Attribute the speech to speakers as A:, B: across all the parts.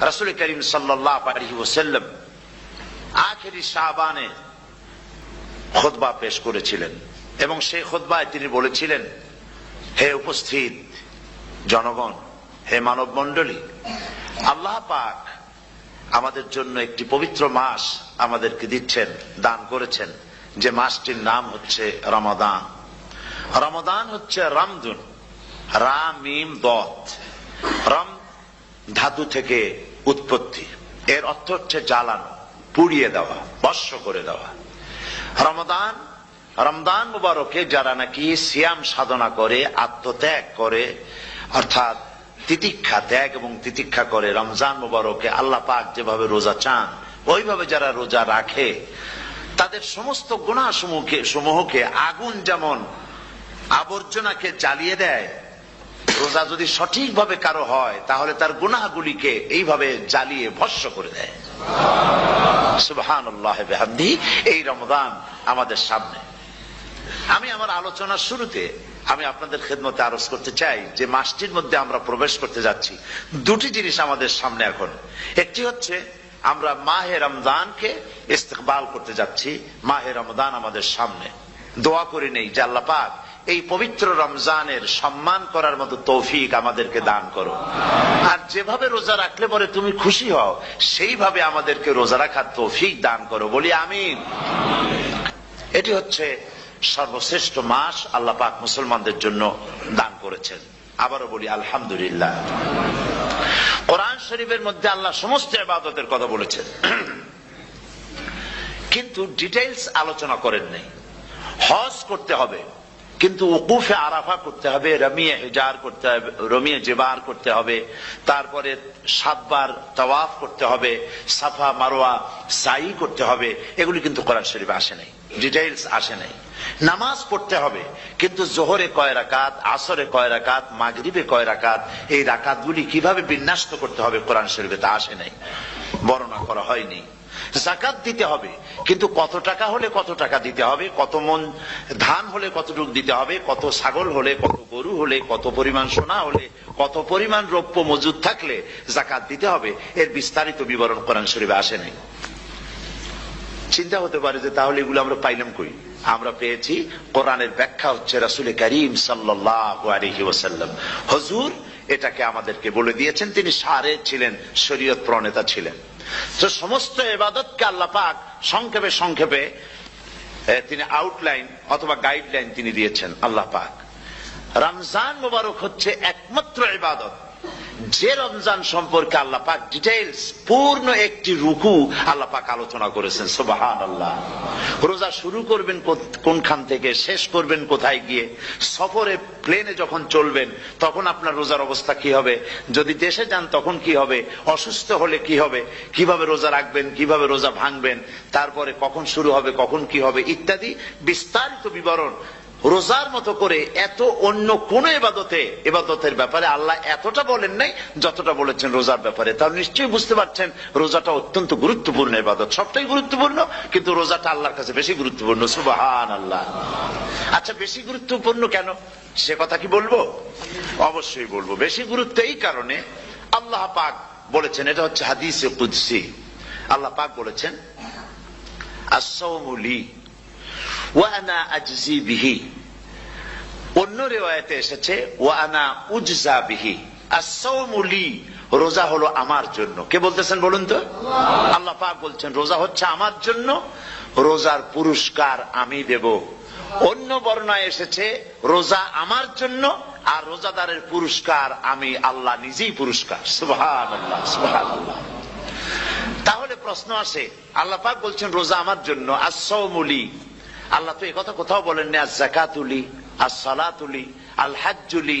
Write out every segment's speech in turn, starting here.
A: রাসুল করিম ওসাল্লাম আখেরি শাহবানে খোদবা পেশ করেছিলেন এবং সেই খোদবায় তিনি বলেছিলেন, হে উপস্থিত জনগণ, হে মানব মন্ডলী আল্লাহ পাক আমাদের জন্য একটি পবিত্র মাস আমাদেরকে দিচ্ছেন, দান করেছেন। যে মাসটির নাম হচ্ছে রমাদান। রমাদান হচ্ছে রামদুন রাম মিম, দত। রাম ধাতু থেকে উৎপত্তি। এর অর্থ হচ্ছে জ্বালানো, পুড়িয়ে দেওয়া, বর্ষ করে দেওয়া। রমদান রমদান মুবারকে যারা নাকি সিয়াম সাধনা করে, আত্মত্যাগ করে, অর্থাৎ তিতিক্ষা ত্যাগ এবং তিতিক্ষা করে রমজান মুবারকে আল্লাহ পাক যেভাবে রোজা চান, ওইভাবে যারা রোজা রাখে, তাদের সমস্ত গুণা সমূহকে সমূহকে আগুন যেমন আবর্জনাকে জ্বালিয়ে দেয় রোজা যদি সঠিকভাবে কারও হয়, তাহলে তার গুনাহগুলিকে এইভাবে জ্বালিয়ে ভস্য করে দেয়। সুবহান এই রমদান আমাদের সামনে। আমি আমার আলোচনার শুরুতে আমি আপনাদের খেদমতে আরজ করতে চাই যে মাসটির মধ্যে আমরা প্রবেশ করতে যাচ্ছি। দুটি জিনিস আমাদের সামনে এখন। একটি হচ্ছে, আমরা মাহে রমজানকে ইস্তেকবাল করতে যাচ্ছি, মাহে রমদান আমাদের সামনে। দোয়া করে নেই আল্লাহ পাক এই পবিত্র রমজানের সম্মান করার মতো তৌফিক আমাদেরকে দান করো। আর যেভাবে রোজা রাখলে পরে তুমি খুশি হও, সেইভাবে আমাদেরকে রোজা রাখার তৌফিক দান করো। বলি আমি এটি হচ্ছে সর্বশ্রেষ্ঠ মাস আল্লাহ পাক মুসলমানদের জন্য দান করেছেন। আবারও বলি আলহামদুলিল্লাহ। কোরআন শরীফের মধ্যে আল্লাহ সমস্ত ইবাদতের কথা বলেছেন। কিন্তু ডিটেলস আলোচনা করেন নাই হজ করতে হবে। কিন্তু উকুফে আরাফা করতে হবে, রমিয়ে হেজার করতে হবে, রমিয়ে জেবার করতে হবে, তারপরে সাতবার তওয়াফ করতে হবে, সাফা মারোয়া সাই করতে হবে, এগুলি কিন্তু কোরআন শরীফে আসে নাই, ডিটেইলস আসে নাই। নামাজ পড়তে হবে, কিন্তু জোহরে কয় রাকাত, আসরে কয় রাকাত, মাগরিবে কয় রাকাত, এই রাকাতগুলি কীভাবে বিন্যাস্ত করতে হবে কোরআন শরীফে তা আসে নাই, বর্ণনা করা হয়নি। জাকাত দিতে হবে। কিন্তু কত টাকা হলে কত টাকা দিতে হবে, কত মন ধান হলে কতটুকু দিতে হবে, কত ছাগল হলে, কত গরু হলে, কত পরিমাণ সোনা হলে, কত পরিমাণ রৌপ্য মজুদ থাকলে জাকাত দিতে হবে, এর বিস্তারিত বিবরণ কোরআন শরীফে আসে নাই। চিন্তা হতে পারে যে তাহলে এগুলো আমরা পাইলাম কই? আমরা পেয়েছি কোরআনের ব্যাখ্যা হচ্ছে রাসুল করিম সাল্লাহি ওসাল্লাম হজুর এটাকে আমাদেরকে বলে দিয়েছেন, তিনি সারে ছিলেন, শরীয়ত প্রণেতা ছিলেন। তো সমস্ত এবাদতকে আল্লাহ পাক সংক্ষেপে সংক্ষেপে তিনি আউটলাইন অথবা গাইডলাইন তিনি দিয়েছেন আল্লাহ পাক। রমজান মোবারক হচ্ছে একমাত্র ইবাদত। যে রমজান সম্পর্কে আল্লাহ পাক ডিটেলস পূর্ণ একটি রুকু আল্লাহ পাক আলোচনা করেছেন সুবাহান আল্লাহ রোজা শুরু করবেন কোনখান থেকে, শেষ করবেন কোথায় গিয়ে, সফরে প্লেনে যখন চলবেন, তখন আপনার রোজার অবস্থা কি হবে? যদি দেশে যান, তখন কি হবে? অসুস্থ হলে কি হবে? কীভাবে রোজা রাখবেন? কীভাবে রোজা ভাঙবেন? তারপরে কখন শুরু হবে? কখন কি হবে? ইত্যাদি বিস্তারিত বিবরণ রোজার মতো করে এত অন্য কোন এবাদতে, এবাদতের ব্যাপারে আল্লাহ এতটা বলেন নাই যতটা বলেছেন রোজার ব্যাপারে। তাহলে নিশ্চয়ই বুঝতে পারছেন, রোজাটা অত্যন্ত গুরুত্বপূর্ণ এবাদত। সবটাই গুরুত্বপূর্ণ, কিন্তু রোজাটা আল্লাহর কাছে বেশি গুরুত্বপূর্ণ। সুবাহান আল্লাহ আচ্ছা বেশি গুরুত্বপূর্ণ কেন? সে কথা কি বলব? অবশ্যই বলব। বেশি গুরুত্ব এই কারণে আল্লাহ পাক বলেছেন এটা হচ্ছে হাদিস কুদ্সি। আল্লাহ পাক বলেছেন ওয়ানা আজজি বিহি। অন্য রেওয়ায়তে এসেছে ওয়ানা উজজা বিহি। আসৌমুলি রোজা হলো আমার জন্য। কে বলতেছেন বলুন তো? আল্লাহ পাক বলছেন রোজা হচ্ছে আমার জন্য রোজার পুরস্কার আমি দেব। অন্য বর্ণায় এসেছে, রোজা আমার জন্য আর রোজাদারের পুরস্কার আমি আল্লাহ নিজেই পুরস্কার। তাহলে প্রশ্ন আসে, আল্লাহ পাক বলছেন রোজা আমার জন্য আসৌমুলি আল্লাহ তো কথা কোথাও বলেননি আর জাকাতুলি আর সালাতুলি আল হাজুলি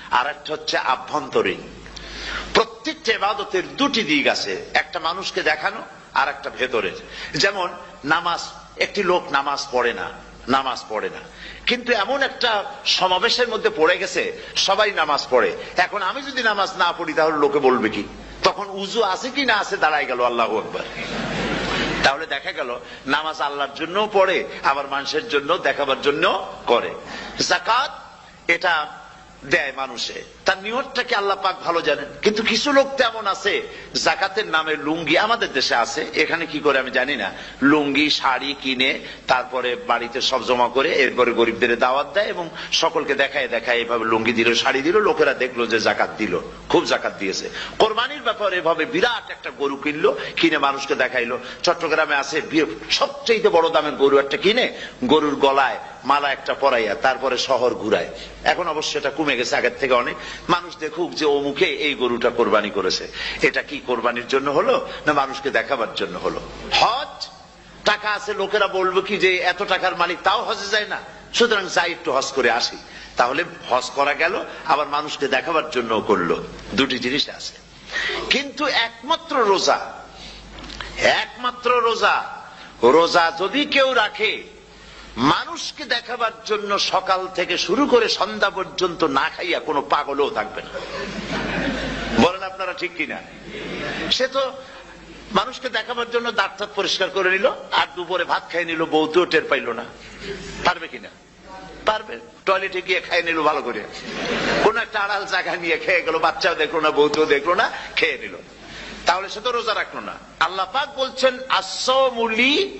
A: আর একটা হচ্ছে আভ্যন্তরীণ। প্রত্যেকটা এবাদতের দুটি দিক আছে, একটা মানুষকে দেখানো আর একটা ভেতরের। যেমন, নামাজ, একটি লোক নামাজ পড়ে না, নামাজ পড়ে না। কিন্তু এমন একটা সমাবেশের মধ্যে পড়ে গেছে, সবাই নামাজ পড়ে। এখন আমি যদি নামাজ না পড়ি, তাহলে লোকে বলবে কি? তখন উজু আছে কি না আছে দাঁড়ায় গেল আল্লাহ একবার তাহলে দেখা গেল, নামাজ আল্লাহর জন্য পড়ে, আবার মানুষের জন্য দেখাবার জন্য করে। জাকাত এটা দেয় মানুষে। তার নিয়তটাকে আল্লাহ পাক ভালো জানেন। কিন্তু কিছু লোক তেমন আছে, জাকাতের নামে লুঙ্গি আমাদের দেশে আছে। এখানে কি করে আমি জানি না। লুঙ্গি, শাড়ি কিনে তারপরে বাড়িতে সব জমা করে এরপরে গরিবদের দাওয়াত দেয় এবং সকলকে দেখায় দেখায় এভাবে লুঙ্গি দিল, শাড়ি দিল, লোকেরা দেখল যে জাকাত দিল। খুব জাকাত দিয়েছে। কোরবানির ব্যাপারে এভাবে বিরাট একটা গরু কিনলো, কিনে মানুষকে দেখাইলো। চট্টগ্রামে আছে সবচেয়ে বড় দামের গরু একটা কিনে, গরুর গলায় মালা একটা পরাইয়া তারপরে শহর ঘুরায়। এখন অবশ্য এটা কমে গেছে আগের থেকে অনেক। মানুষ দেখুক যে মুখে এই গরুটা কোরবানি করেছে। এটা কি কোরবানির জন্য হলো, না মানুষকে দেখাবার জন্য হলো? হজ? টাকা আছে, লোকেরা বলব কি যে এত টাকার মালিক, তাও হজে যায় না। সুতরাং যাই একটু হজ করে আসি। তাহলে হজ করা গেল, আবার মানুষকে দেখাবার জন্য করল। দুটি জিনিস আছে। কিন্তু একমাত্র রোজা একমাত্র রোজা রোজা যদি কেউ রাখে মানুষকে দেখাবার জন্য সকাল থেকে শুরু করে সন্ধ্যা পর্যন্ত না খাইয়া কোনো পাগলও থাকবে না। বলেন আপনারা ঠিক কিনা? সে তো মানুষকে দেখাবার জন্য দাঁত টাত পরিষ্কার করে নিল, আর দুপুরে ভাত খাই নিল, বউতেও টের পাইল না। পারবে কিনা? পারবে। টয়লেটে গিয়ে খাই নিল ভালো করে। কোন একটা আড়াল জায়গা নিয়ে খেয়ে গেল, বাচ্চাও দেখল না, বউতেও দেখল না, খেয়ে নিল। তাহলে সে তো রোজা রাখল না। আল্লাহ পাক বলছেন আসমুলি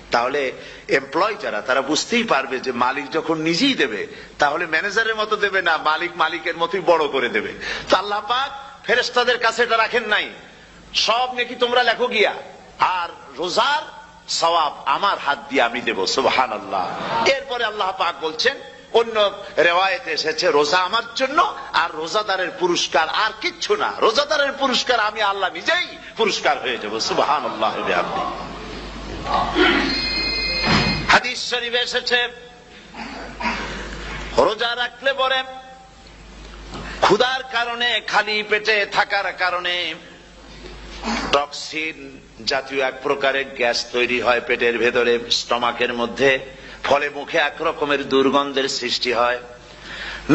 A: তাহলে এমপ্লয় যারা, তারা বুঝতেই পারবে যে মালিক যখন নিজেই দেবে, তাহলে ম্যানেজারের মতো দেবে না, মালিক মালিকের মতোই বড় করে দেবে। তো আল্লাহ পাক ফেরেস্তাদের কাছে এটা রাখেন নাই। সব নাকি তোমরা লেখো গিয়া, আর রোজার সওয়াব আমার হাত দিয়ে আমি দেবো সুবহান আল্লাহ এরপরে আল্লাহ পাক বলছেন, অন্য রেওয়ায়তে এসেছে, রোজা আমার জন্য, আর রোজাদারের পুরস্কার আর কিচ্ছু না। রোজাদারের পুরস্কার আমি আল্লাহ নিজেই পুরস্কার হয়ে যাব সুবহান আল্লাহ। আপনি হাদিস শরীফে এসেছে, রোজা রাখলে পরে ক্ষুধার কারণে, খালি পেটে থাকার কারণে টক্সিন জাতীয় এক প্রকারের গ্যাস তৈরি হয় পেটের ভেতরে, স্টমাকের মধ্যে, ফলে মুখে এক রকমের দুর্গন্ধের সৃষ্টি হয়।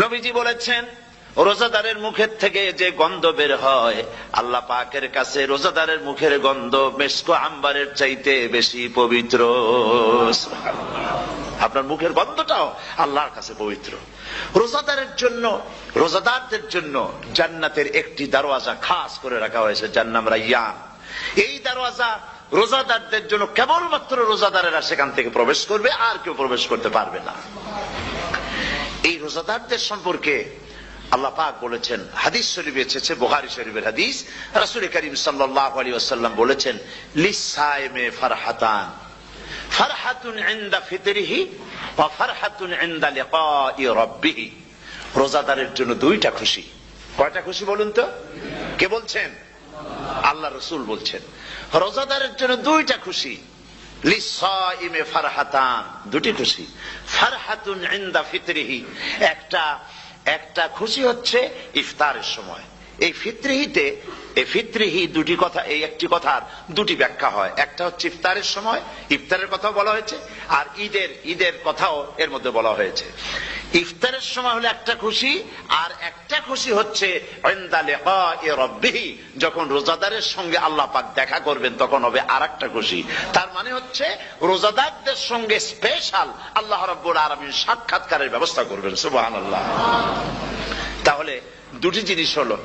A: নবীজি বলেছেন রোজাদারের মুখের থেকে যে গন্ধ বের হয়, আল্লাহ পাকের কাছে রোজাদারের মুখের গন্ধ মেসকো আম্বারের চাইতে বেশি পবিত্র। আপনার মুখের গন্ধটাও আল্লাহর কাছে পবিত্র। রোজাদারের জন্য, রোজাদারদের জন্য জান্নাতের একটি দারওয়াজা খাস করে রাখা হয়েছে, যার নাম রাইয়ান। এই দারওয়াজা রোজাদারদের জন্য কেবলমাত্র রোজাদারেরা সেখান থেকে প্রবেশ করবে, আর কেউ প্রবেশ করতে পারবে না। এই রোজাদারদের সম্পর্কে আল্লাহ পাক বলেছেন, হাদিস শরীফে এসেছে বোহারি শরীফের হাদিস। রাসূল করিম সাল্লাল্লাহু আলাইহি ওয়াসাল্লাম বলেছেন ফারহাতান, ফারহাতুন ফিতরিহি ওয়া ফারহাতুন রাব্বিহি। রোজাদারের জন্য দুইটা খুশি। কয়টা খুশি বলুন তো? কে বলছেন? আল্লাহ রসুল বলছেন। রোজাদারের জন্য দুইটা খুশি। লিসাইমে ফারহাতান, দুটি খুশি। ফারহাতুন ইনদা ফিতরিহি, একটা একটা খুশি হচ্ছে ইফতারের সময়। এই ফিত্রিহিতে, এই ফিত্রিহি দুটি কথা, এই একটি কথার দুটি ব্যাখ্যা হয়। একটা হচ্ছে ইফতারের সময়, ইফতারের কথাও বলা হয়েছে, আর ঈদের ঈদের কথাও এর মধ্যে বলা হয়েছে। ইফতারের সময় হলো একটা খুশি, আর একটা খুশি হচ্ছে যখন রোজাদারের সঙ্গে আল্লাহ পাক দেখা করবেন, তখন হবে আর একটা খুশি। তার মানে হচ্ছে রোজাদারদের সঙ্গে স্পেশাল আল্লাহ রাব্বুল আলামিন সাক্ষাৎকারের ব্যবস্থা করবেন, সুবহানাল্লাহ। তাহলে দুটি জিনিস হলো।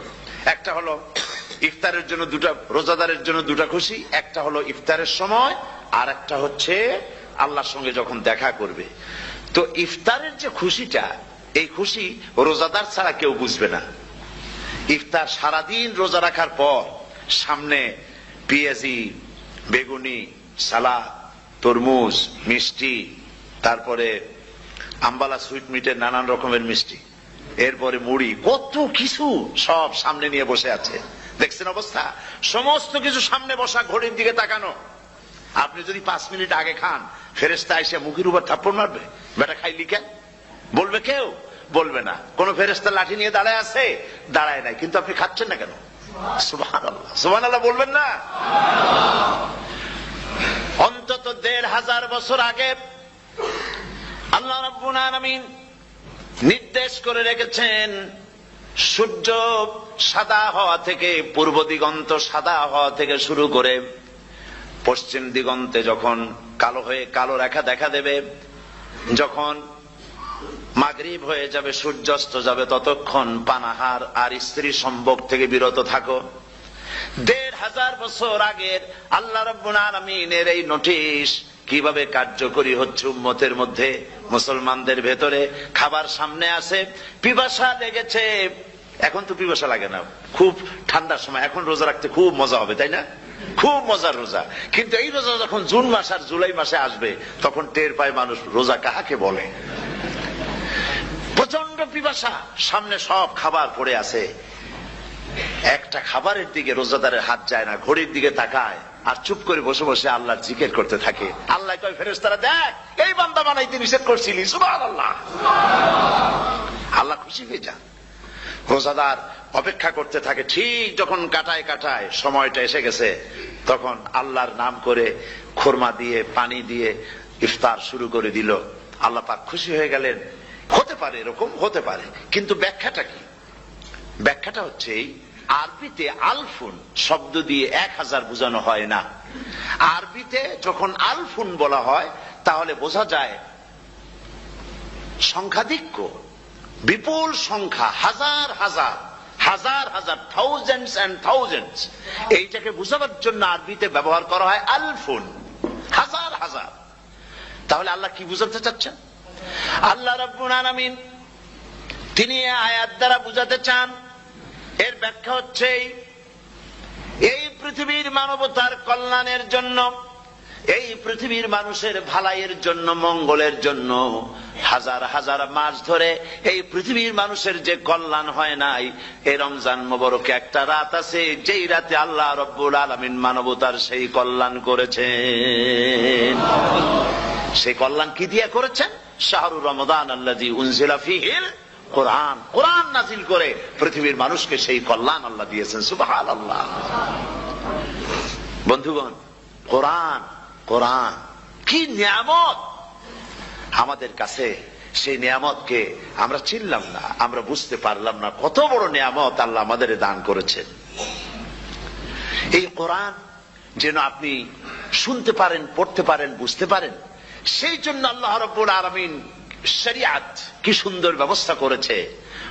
A: একটা হলো ইফতারের জন্য দুটা, রোজাদারের জন্য দুটা খুশি, একটা হলো ইফতারের সময় আর একটা হচ্ছে আল্লাহর সঙ্গে যখন দেখা করবে। তো ইফতারের যে খুশিটা, এই খুশি রোজাদার ছাড়া কেউ বুঝবে না। ইফতার সারাদিন রোজা রাখার পর সামনে পেঁয়াজি, বেগুনি, সালাদ, তরমুজ, মিষ্টি, তারপরে আম্বালা সুইট মিটের নানান রকমের মিষ্টি, এরপরে মুড়ি, কত কিছু সব সামনে নিয়ে বসে আছে। দেখছেন অবস্থা? সমস্ত কিছু সামনে বসা, ঘড়ির দিকে তাকানো। আপনি যদি পাঁচ মিনিট আগে খান ফেরেস্তা এসে মুখের উপর থাপ্পড় মারবে? বেটা খাইলি কেন বলবে কেউ? বলবে না। কোন ফেরেস্তা লাঠি নিয়ে দাঁড়ায় আছে? দাঁড়ায় নাই। কিন্তু আপনি খাচ্ছেন না কেন? সুবাহ সুবাহ বলবেন না? অন্তত দেড় হাজার বছর আগে আল্লাহ রাব্বুল আলামিন নির্দেশ করে রেখেছেন, সূর্য সাদা হওয়া থেকে পূর্ব দিগন্ত সাদা হওয়া থেকে শুরু করে পশ্চিম দিগন্তে যখন কালো হয়ে কালো রেখা দেখা দেবে, যখন মাগরিব হয়ে যাবে, সূর্যাস্ত যাবে, ততক্ষণ পানাহার আর স্ত্রী সম্ভোগ থেকে বিরত থাকো। দেড় হাজার বছর আগের আল্লাহ রব্বুল আলমিনের এই নোটিশ কীভাবে কার্যকরী হচ্ছে উম্মতের মধ্যে, মুসলমানদের ভেতরে খাবার সামনে আসে পিপাসা লেগেছে। এখন তো পিপাসা লাগে না, খুব ঠান্ডার সময়, এখন রোজা রাখতে খুব মজা হবে, তাই না? খুব মজার রোজা। কিন্তু এই রোজা যখন জুন মাস আর জুলাই মাসে আসবে, তখন টের পায় মানুষ রোজা কাহাকে বলে। প্রচণ্ড পিপাসা। সামনে সব খাবার পড়ে আছে। একটা খাবারের দিকে রোজাদারের হাত যায় না, ঘড়ির দিকে তাকায় আর চুপ করে বসে বসে আল্লাহ জিকের করতে থাকে। আল্লাহ কয় ফেরেস্তারা দেখ, এই বান্দা বানাইতে নিষেধ করছিলি। সুবহানাল্লাহ। আল্লাহ খুশি হয়ে যান। রোজাদার অপেক্ষা করতে থাকে, ঠিক যখন কাটায় কাটায় সময়টা এসে গেছে, তখন আল্লাহর নাম করে খোরমা দিয়ে, পানি দিয়ে ইফতার শুরু করে দিল। আল্লাহ পাক খুশি হয়ে গেলেন। হতে পারে, এরকম হতে পারে, কিন্তু ব্যাখ্যাটা কি? ব্যাখ্যাটা হচ্ছে এই, আরবিতে আলফুন শব্দ দিয়ে এক হাজার বোঝানো হয় না। আরবিতে যখন আলফুন বলা হয়, তাহলে বোঝা যায় সংখ্যাধিক্য, বিপুল সংখ্যা, হাজার হাজার। হাজার হাজার থাউজেন্ডস অ্যান্ড থাউজেন্ডস এইটাকে বুঝাবার জন্য আরবিতে ব্যবহার করা হয় আলফুন। হাজার হাজার। তাহলে আল্লাহ কি বুঝাতে চাচ্ছেন? আল্লাহ রব্বুল আলামিন তিনি আয়াত দ্বারা বুঝাতে চান। এর ব্যাখ্যা হচ্ছে এই পৃথিবীর মানবতার কল্যাণের জন্য এই পৃথিবীর মানুষের ভালাইয়ের জন্য, মঙ্গলের জন্য হাজার হাজার মাস ধরে এই পৃথিবীর মানুষের যে কল্যাণ হয় নাই এই রমজান মোবারকে একটা রাত আছে, যেই রাতে আল্লাহ রব্বুল আলমিন মানবতার সেই কল্যাণ করেছেন। সেই কল্যাণ কি দিয়ে করেছেন? শাহরুর রমদান আল্লাহ উনজিলা ফিহিল কোরআন। কোরআন নাজিল করে পৃথিবীর মানুষকে সেই কল্যাণ আল্লাহ দিয়েছেন সুবাহান আল্লাহ বন্ধুগণ, কোরআন কোরআন। কি নিয়ামত? আমাদের কাছে সেই নিয়ামতকে আমরা চিনলাম না, আমরা বুঝতে পারলাম না কত বড় নিয়ামত আল্লাহ আমাদের দান করেছেন। এই কোরআন যেন আপনি শুনতে পারেন, পড়তে পারেন, বুঝতে পারেন, সেই জন্য আল্লাহ রব্বুল আলমিন শরিয়াত কি সুন্দর ব্যবস্থা করেছে।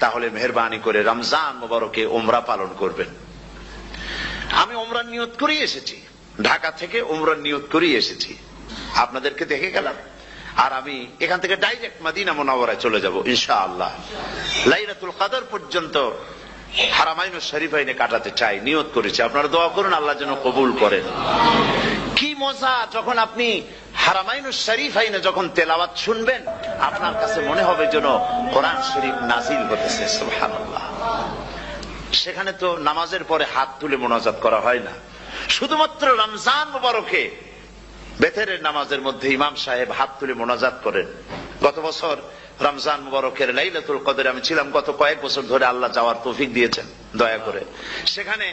A: তাহলে মেহরবানি করে রমজান মোবারকে ওমরা পালন করবেন। আমি ওমরার নিয়ত করেই এসেছি। ঢাকা থেকে ওমরার নিয়ত করেই এসেছি। আপনাদেরকে দেখে গেলাম। আর আমি এখান থেকে ডাইরেক্ট মাদিনা মোনাওয়ারায় চলে যাব ইনশা আল্লাহ লাইলাতুল কাদর পর্যন্ত হারামাইন শরীফাইনে কাটাতে চাই, নিয়ত করেছি। আপনারা দোয়া করুন, আল্লাহ যেন কবুল করেন। মজা যখন আপনি হারামাইন শরীফ আইনে যখন তেলাওয়াত শুনবেন, আপনার কাছে মনে হবে যেন কোরআন শরীফ নাজিল হতেছে সেখানে তো নামাজের পরে হাত তুলে মোনাজাত করা হয় না। শুধুমাত্র রমজান মুবারকে বেতেরের নামাজের মধ্যে ইমাম সাহেব হাত তুলে মোনাজাত করেন। গত বছর রমজান মুবারকের লাইলাতুল কদরে আমি ছিলাম, গত কয়েক বছর ধরে আল্লাহ যাওয়ার তৌফিক দিয়েছেন, দয়া করে। সেখানে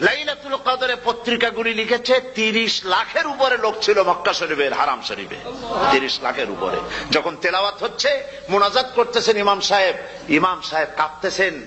A: লাইলাতুল কদরে পত্রিকাগুলি লিখেছে, তিরিশ লাখের উপরে লোক ছিল মক্কা শরীফের, হারাম শরীফে। তিরিশ লাখের উপরে। যখন তেলাওয়াত হচ্ছে, মোনাজাত করতেছেন ইমাম সাহেব ইমাম সাহেব কাঁপতেছেন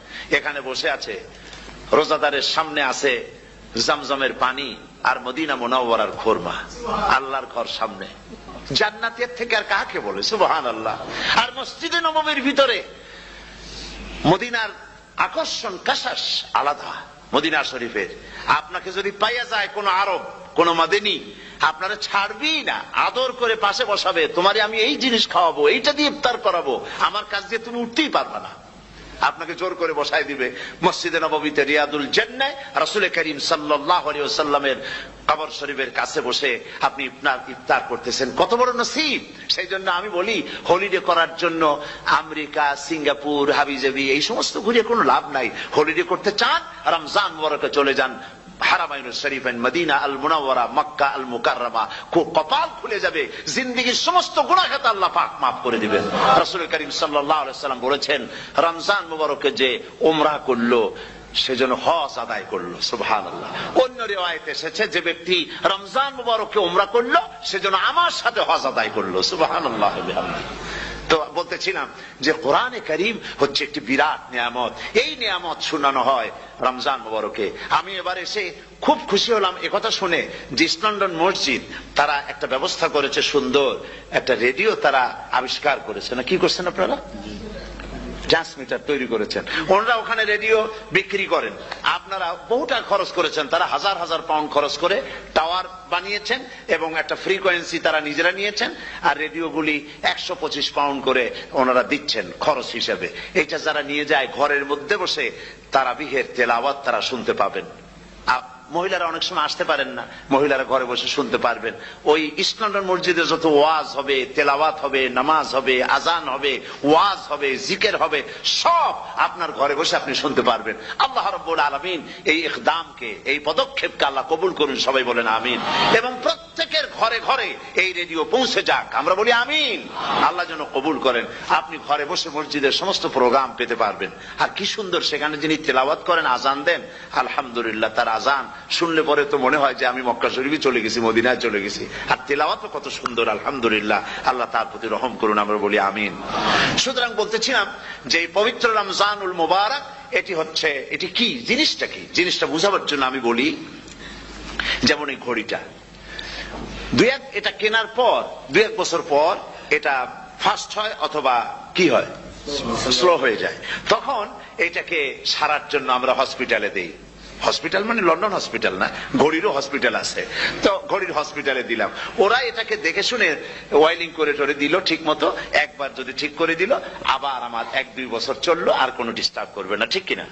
A: এখানে বসে আছে। রোজাদারের সামনে আছে জামজমের পানি আর মদিনা মোনাওয়ার খোরমা। আল্লাহর ঘর সামনে। জান্নাতের থেকে আর কাকে বলে? সুবহান আল্লাহ আর মসজিদে নবমের ভিতরে মদিনার আকর্ষণ কাশাস আলাদা, মদিনা শরীফের। আপনাকে যদি পাইয়া যায় কোন আরব, কোন মাদেনি, আপনারা ছাড়বি না। আদর করে পাশে বসাবে। তোমারে আমি এই জিনিস খাওয়াবো, এইটা দিয়ে ইফতার করাবো। আমার কাজ দিয়ে তুমি উঠতেই পারবে না। আপনাকে জোর করে বসাই দিবে। মসজিদে নবমীতে রিয়াদুল জেন্নায় রাসুল করিম সাল্লাহ সাল্লামের কবর শরীফের কাছে বসে আপনি ইফতার ইফতার করতেছেন। কত বড় নসিব! সেই জন্য আমি বলি হলিডে করার জন্য আমেরিকা, সিঙ্গাপুর, হাবিজাবি, এই সমস্ত ঘুরে কোনো লাভ নাই। হলিডে করতে চান, রমজান বরকে চলে যান। হারামাইন শরীফেন মদিনা আল মুনাওয়ারা মক্কা আল মুকাররমা কপাল খুলে যাবে সমস্ত গুণাখাত আল্লাহ পাক মাফ করে দিবেন। করিম সাল্লাল্লাহু আলাইহি সাল্লাম বলেছেন, রমজান মুবারকে যে উমরা করল সেজন্য হজ আদায় করল, সুবহানাল্লাহ। অন্য রিওয়ায়েতে এসেছে, যে ব্যক্তি রমজান মুবারককে উমরা করল সেজন্য আমার সাথে হজ আদায় করল, সুবহানাল্লাহ বিহামদিহি তো বলতেছিলাম যে কোরআনে করিম হচ্ছে একটি বিরাট নিয়ামত। এই নিয়ামত শোনানো হয় রমজান মোবারকে। আমি এবার এসে খুব খুশি হলাম একথা শুনে যে ইস্ট লন্ডন মসজিদ, তারা একটা ব্যবস্থা করেছে সুন্দর। একটা রেডিও তারা আবিষ্কার করেছে। না, কি করছেন আপনারা? ট্রান্সমিটার তৈরি করেছেন। ওনারা ওখানে রেডিও বিক্রি করেন। আপনারা বহুটা খরচ করেছেন। তারা হাজার হাজার পাউন্ড খরচ করে টাওয়ার বানিয়েছেন এবং একটা ফ্রিকোয়েন্সি তারা নিজেরা নিয়েছেন আর রেডিওগুলি একশো পঁচিশ পাউন্ড করে ওনারা দিচ্ছেন খরচ হিসেবে। এটা যারা নিয়ে যায় ঘরের মধ্যে বসে তারা বিহের তেলাওয়াত তারা শুনতে পাবেন। মহিলারা অনেক সময় আসতে পারেন না। মহিলারা ঘরে বসে শুনতে পারবেন। ওই ইসলান্ডন মসজিদে যত ওয়াজ হবে, তেলাওয়াত হবে, নামাজ হবে, আজান হবে, ওয়াজ হবে, জিকের হবে, সব আপনার ঘরে বসে আপনি শুনতে পারবেন। আল্লাহ রব্বুল আলমিন এই ইকদামকে, এই পদক্ষেপকে আল্লাহ কবুল করুন, সবাই বলেন আমিন। এবং প্রত্যেকের ঘরে ঘরে এই রেডিও পৌঁছে যাক। আমরা বলি আমিন। আল্লাহ যেন কবুল করেন। আপনি ঘরে বসে মসজিদের সমস্ত প্রোগ্রাম পেতে পারবেন। আর কি সুন্দর সেখানে যিনি তেলাওয়াত করেন, আজান দেন, আলহামদুলিল্লাহ, তার আজান শুনলে পরে তো মনে হয় যে আমি মক্কা শরীফে চলে গেছি মদিনায় চলে গেছি। আর তেলাওয়াত কত সুন্দর আলহামদুলিল্লাহ। আল্লাহ তার প্রতি রহম করুন আমরা বলি আমিন। সুতরাং বলতেছিলাম যে এই পবিত্র রমজানুল মোবারক এটি হচ্ছে এটি কি? জিনিসটা কি? জিনিসটা বুঝাবার জন্য আমি বলি যেমন এই ঘড়িটা। দুই এক এটা কেনার পর দুই এক বছর পর এটা ফাস্ট হয় অথবা কি হয়? স্লো হয়ে। যায়। তখন এটাকে সারার জন্য আমরা হসপিটালে দেই। হসপিটাল মানে লন্ডন হসপিটাল না, ঘড়িরও হসপিটাল আছে। তো ঘড়ির হসপিটালে দিলাম। ওরা এটাকে দেখে শুনে ওয়াইলিং করে টরে দিল ঠিক মতো একবার যদি ঠিক করে দিল, আবার আমার এক দুই বছর চলল, আর কোনো ডিস্টার্ব করবে না, ঠিক কিনা?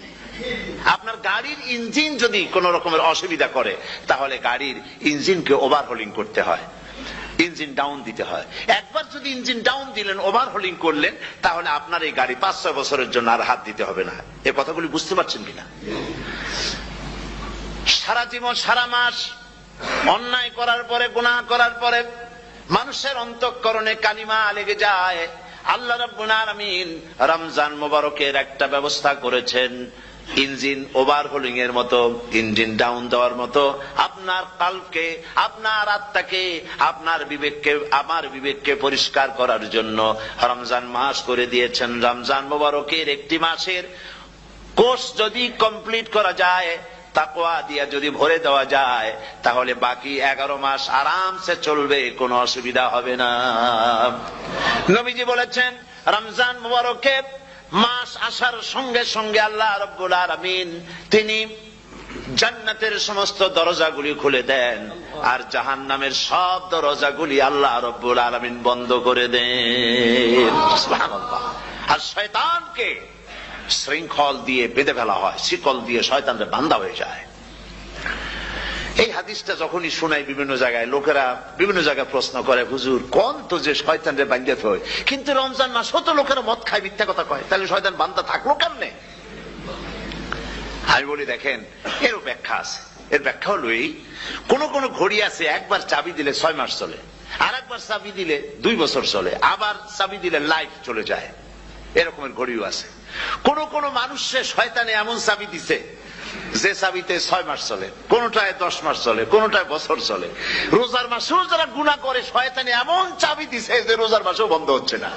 A: আপনার গাড়ির ইঞ্জিন যদি কোন রকমের অসুবিধা করে, তাহলে গাড়ির ইঞ্জিনকে ওভারহোলিং করতে হয়। ইঞ্জিন ডাউন দিতে হয়। একবার যদি ইঞ্জিন ডাউন দিলেন ওভারহোলিং করলেন, তাহলে আপনার এই গাড়ি পাঁচ ছয় বছরের জন্য আর হাত দিতে হবে না। এ কথাগুলি বুঝতে পারছেন কিনা? সারা জীবন, সারা মাস অন্যায় করার পরে, গুনাহ করার পরে মানুষের অন্তঃকরণে কালিমা লেগে যায়। আল্লাহ রাব্বুল আলামিন রমজান মোবারকের একটা ব্যবস্থা করেছেন। ইঞ্জিন ওভারহোলিং এর মতো, ইঞ্জিন ডাউন দেওয়ার মতো। আপনার কালকে, আপনার আত্মাকে, আপনার বিবেককে, আমার বিবেককে পরিষ্কার করার জন্য রমজান মাস করে দিয়েছেন। রমজান মোবারকের একটি মাসের কোর্স যদি কমপ্লিট করা যায় তাকোয়া দিয়া যদি ভরে দেওয়া যায়, তাহলে বাকি এগারো মাস আরামসে চলবে, কোনো অসুবিধা হবে না নবীজি বলেছেন, রমজান মুবারকে মাস আসার সঙ্গে সঙ্গে আল্লাহ রব্বুল আলামিন তিনি জান্নাতের সমস্ত দরজাগুলি খুলে দেন আর জাহান নামের সব দরজাগুলি আল্লাহ রব্বুল আলামিন বন্ধ করে দেন। আর শয়তানকে শৃঙ্খল দিয়ে বেঁধে ফেলা হয়, শিকল দিয়ে শয়তানদের বান্ধা হয়ে যায়। এই হাদিসটা যখনই শোনাই বিভিন্ন জায়গায়, লোকেরা বিভিন্ন জায়গায় প্রশ্ন করে, হুজুর, কোন তো যে শয়তানরে বান্ধতে হয় কিন্তু রমজান মাস হতো লোকেরা মদ খায়, মিথ্যা কথা কয়। তাহলে শয়তান বান্ধা থাকল কেমনে? আমি বলি, দেখেন এরও ব্যাখ্যা আছে। এর ব্যাখ্যা হলো এই, কোন কোন ঘড়ি আছে, একবার চাবি দিলে ছয় মাস চলে আর একবার চাবি দিলে দুই বছর চলে, আবার চাবি দিলে লাইফ চলে যায়। এরকমের ঘড়িও আছে। কোন কোন মানুষের শয়তানে এমন চাবি দিছে যে চাবিতে ছয় মাস চলে, কোনটায় দশ মাস চলে, কোনটায় বছর চলে। রোজার মাসেও যারা গুণা করে, শয়তানে এমন চাবি দিছে যে রোজার মাসেও বন্ধ হচ্ছে না।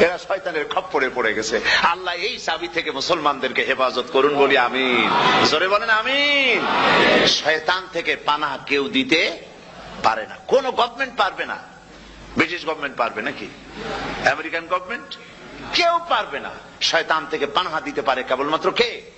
A: এরা শয়তানের খপ্পরে পড়ে গেছে। আল্লাহ এই চাবি থেকে মুসলমানদেরকে হেফাজত করুন বলি আমিন। জোরে বলেন আমিন। শয়তান থেকে পানা কেউ দিতে পারে না। কোন গভর্নমেন্ট পারবে না। ব্রিটিশ গভর্নমেন্ট পারবে নাকি? আমেরিকান গভর্নমেন্ট কেউ পারবে না। শয়তান থেকে পানহা দিতে পারে কেবলমাত্র কে?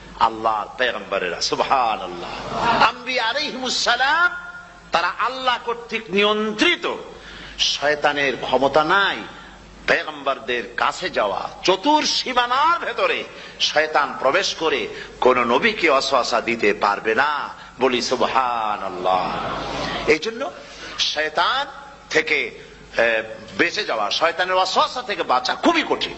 A: আল্লাহর পেগম্বরেরা সুবহান আল্লাহ আম্বি আলাইহিমুসসালাম তারা আল্লাহ কর্তৃক নিয়ন্ত্রিত। শয়তানের ক্ষমতা নাই, পেগম্বরদের কাছে যাওয়া। চতুর সীমানার ভেতরে শয়তান প্রবেশ করে কোন নবীকে অসহসা দিতে পারবে না। বলি সুবহান আল্লাহ এই জন্য শয়তান থেকে বেঁচে যাওয়া, শয়তানের অসহসা থেকে বাঁচা খুবই কঠিন।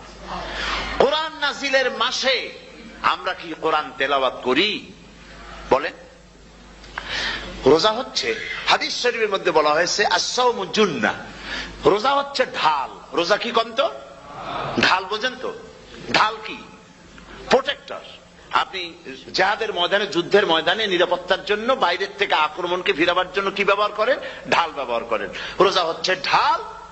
A: কোরআন নাজিলের মাসে আমরা কি কোরআন তেলাওয়াত করি? বলেন। রোজা হচ্ছে, হাদিস শরীফের মধ্যে বলা হয়েছে আসাউমুজুন্না রোজা হচ্ছে ঢাল। রোজা কি কন্ত ঢাল বোঝেন তো। ঢাল কি? প্রোটেক্টর। আপনি জাহাদের ময়দানে, যুদ্ধের ময়দানে নিরাপত্তার জন্য বাইরের থেকে আক্রমণকে ফিরাবার জন্য কি ব্যবহার করেন? ঢাল ব্যবহার করেন। রোজা হচ্ছে ঢাল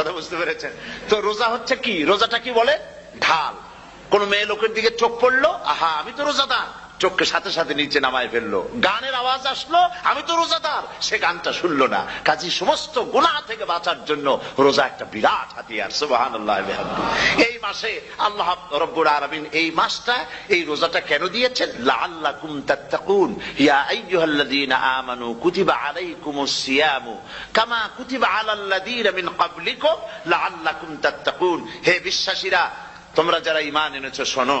A: কথা বুঝতে পেরেছেন? তো রোজা হচ্ছে কি? রোজাটা কি বলে? ঢাল। কোন মেয়ে লোকের দিকে চোখ পড়ল? আহা, আমি তো রোজাদার। চোখকে সাথে সাথে নিচে নামায় ফেলল। গানের আওয়াজ আসলো, আমি তো রোজাদার। সে গানটা শুনলো না। কাজী সমস্ত গুনাহ থেকে বাঁচার জন্য রোজা একটা বিরাট হাতিয়ার সুবাহান এই মাসে আল্লাহ রব্বুর আরামিন এই মাসটা, এই রোজাটা কেন দিয়েছেন? লাআল্লাকুম তাত্তাকুন। ইয়া আইয়ুহাল্লাযীনা আমানু কুতিবা আলাইকুমুস কামা কুতিবা আলাল্লাযীনা মিন তাত্তাকুন। হে বিশ্বাসীরা, তোমরা যারা ঈমান এনেছো, শোনো।